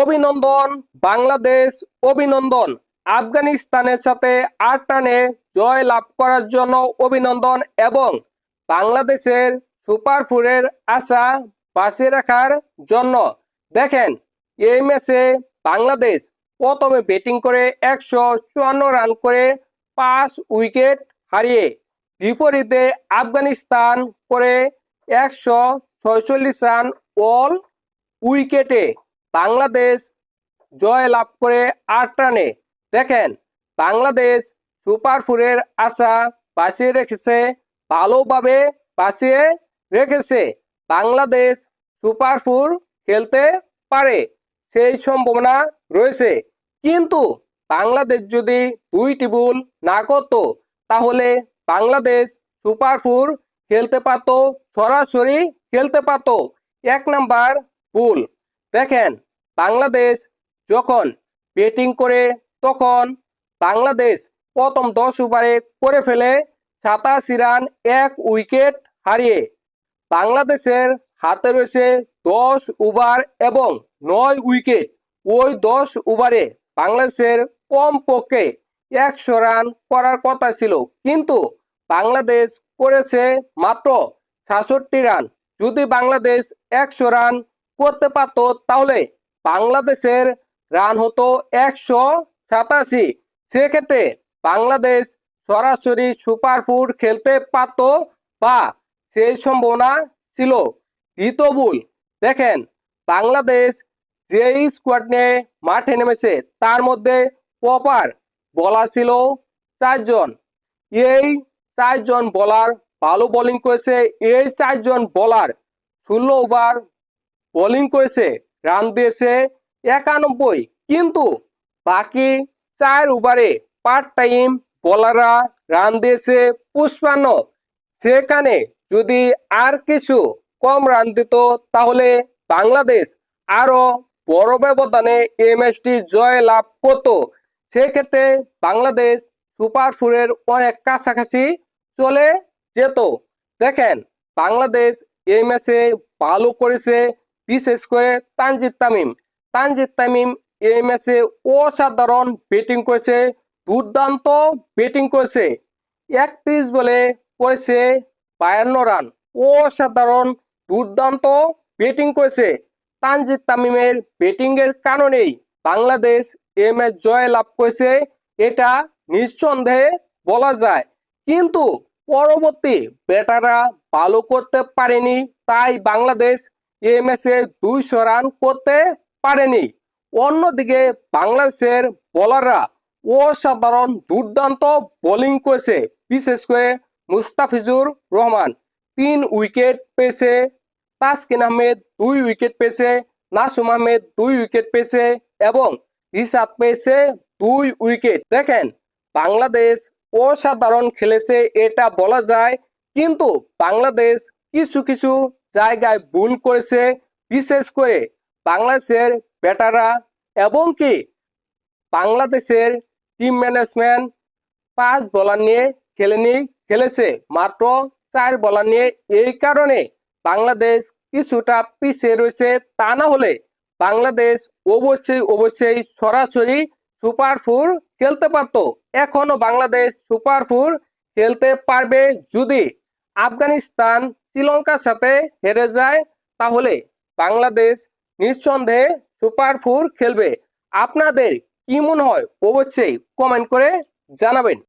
অভিনন্দন, বাংলাদেশ অভিনন্দন। আফগানিস্তানের সাথে আট রানে জয় লাভ করার জন্য অভিনন্দন এবং বাংলাদেশের সুপার ফোরের আশা বাঁচিয়ে রাখার জন্য। দেখেন, এই ম্যাচে বাংলাদেশ প্রথমে ব্যাটিং করে একশো চুয়ান্ন রান করে পাঁচ উইকেট হারিয়ে, বিপরীতে আফগানিস্তান করে একশো ছয়চল্লিশ রান অল উইকেটে। বাংলাদেশ জয় লাভ করে আট রানে দেখেন, বাংলাদেশ সুপার ফোরের আশা বাঁচিয়ে রেখেছে, ভালোভাবে বাঁচিয়ে রেখেছে। বাংলাদেশ সুপার ফোর খেলতে পারে, সেই সম্ভাবনা রয়েছে। কিন্তু বাংলাদেশ যদি দুইটি ভুল না করত, তাহলে বাংলাদেশ সুপার ফোর খেলতে পারতো, সরাসরি খেলতে পারতো। এক নাম্বার ভুল। দেখেন, বাংলাদেশ যখন ব্যাটিং করে, তখন বাংলাদেশ প্রথম দশ ওভারে করে ফেলে সাতাশি রান, এক উইকেট হারিয়ে। বাংলাদেশের হাতে রয়েছে দশ ওভার এবং নয় উইকেট ওই দশ ওভারে বাংলাদেশের কমপক্ষে একশো রান করার কথা ছিল। কিন্তু বাংলাদেশ করেছে মাত্র সাতষট্টি রান। যদি বাংলাদেশ একশো রান করতে পারতো, তাহলে বাংলাদেশের রান হতো একশো সাতাশি। সেক্ষেত্রে বাংলাদেশ সরাসরি সুপার ফুড খেলতে পারত বা সেই সম্ভাবনা ছিল। দ্বিতীয় দেখেন, বাংলাদেশ যেই স্কোয়াড নিয়ে মাঠে নেমেছে, তার মধ্যে প্রপার বলার ছিল চারজন। এই চারজন বলার ভালো বোলিং করেছে, এই চারজন বলার ষোলো ওভার বোলিং করেছে রান দিয়েছে একানব্বই। কিন্তু বাকি চার ওভারে পার্ট টাইম বোলাররা রান দিয়েছে পুষ্পান্ন সেখানে যদি আর কিছু কম রান দিত, তাহলে বাংলাদেশ আরও বড় ব্যবধানে এই ম্যাচটি জয় লাভ করতো। সেক্ষেত্রে বাংলাদেশ সুপার ফোরের অনেক কাছাকাছি চলে যেত। দেখেন, বাংলাদেশ এই ম্যাচে ভালো করেছে বিশেষ করে তানজিদ তামিম। তানজিদ তামিম এই ম্যাচে অসাধারণ ব্যাটিং করেছে, দুর্দান্ত ব্যাটিং করেছে। একত্রিশ বলে করেছে বায়ান্ন রান। অসাধারণ, দুর্দান্ত ব্যাটিং করেছে। তানজিদ তামিমের ব্যাটিং এর কারণেই বাংলাদেশ এই ম্যাচ জয় লাভ করেছে, এটা নিঃসন্দেহে বলা যায়। কিন্তু পরবর্তী ব্যাটাররা ভালো করতে পারেনি, তাই বাংলাদেশ ম্যাচে দুইশো রান করতে পারেনি। অন্যদিকে বাংলাদেশের বোলাররা অসাধারণ দুর্দান্ত বোলিং করেছে, বিশেষ করে মুস্তাফিজুর রহমান। তিন উইকেট পেয়েছে তাসকিন আহমেদ, দুই উইকেট পেয়েছে নাসুম আহমেদ, দুই উইকেট পেয়েছে এবং রিশাদ পেয়েছে দুই উইকেট। দেখেন, বাংলাদেশ অসাধারণ খেলেছে, এটা বলা যায়। কিন্তু বাংলাদেশ কিছু কিছু জায়গায় ভুল করেছে, বিশেষ করে বাংলাদেশের ব্যাটাররা এবং কি বাংলাদেশের টিম ম্যানেজমেন্ট পাঁচ বলার নিয়ে খেলেনি, খেলেছে মাত্র চার বলার নিয়ে। এই কারণে বাংলাদেশ কিছুটা পিছিয়ে রয়েছে, তা না হলে বাংলাদেশ অবশ্যই অবশ্যই সরাসরি সুপার ফোর খেলতে পারত। এখনও বাংলাদেশ সুপার ফোর খেলতে পারবে যদি আফগানিস্তান, শ্রীলঙ্কার সাথে হেরে যায়, তাহলে বাংলাদেশ নিঃসন্দেহে সুপার ফোর খেলবে। আপনাদের কি মনে হয়? অবশ্যই কমেন্ট করে জানাবেন।